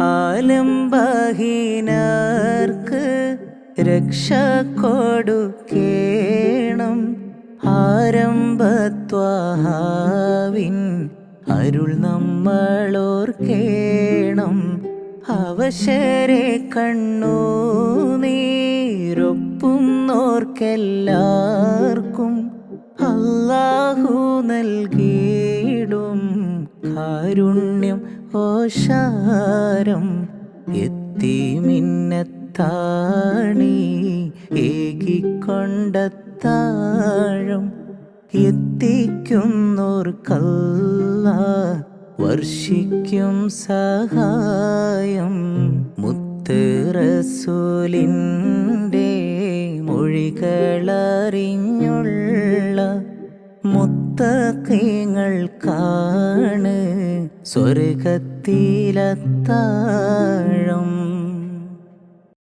ആലംബഹീനർക്ക് രക്ഷ കൊടുക്കേണം. ആരംഭത്വാഹാവിൻ അരുൾ നമ്മളോർക്കേണം. അവശരെ കണ്ണു നീരൊപ്പും നോർക്കെല്ലാവർക്കും അല്ലാഹു നൽകിയിടും കാരുണ്യം ഓശാരം എത്തി മിന്നത്താണി ഏകിക്കൊണ്ടത്താഴം എത്തിക്കുന്നോർക്കല്ല വർഷിക്കും സഹായം മുത്ത് റസൂലിന്റെ മൊഴികളറിഞ്ഞുള്ള മുത്തക്കീങ്ങൾക്കാണ് സ്വർഗത്തിലത്താഴം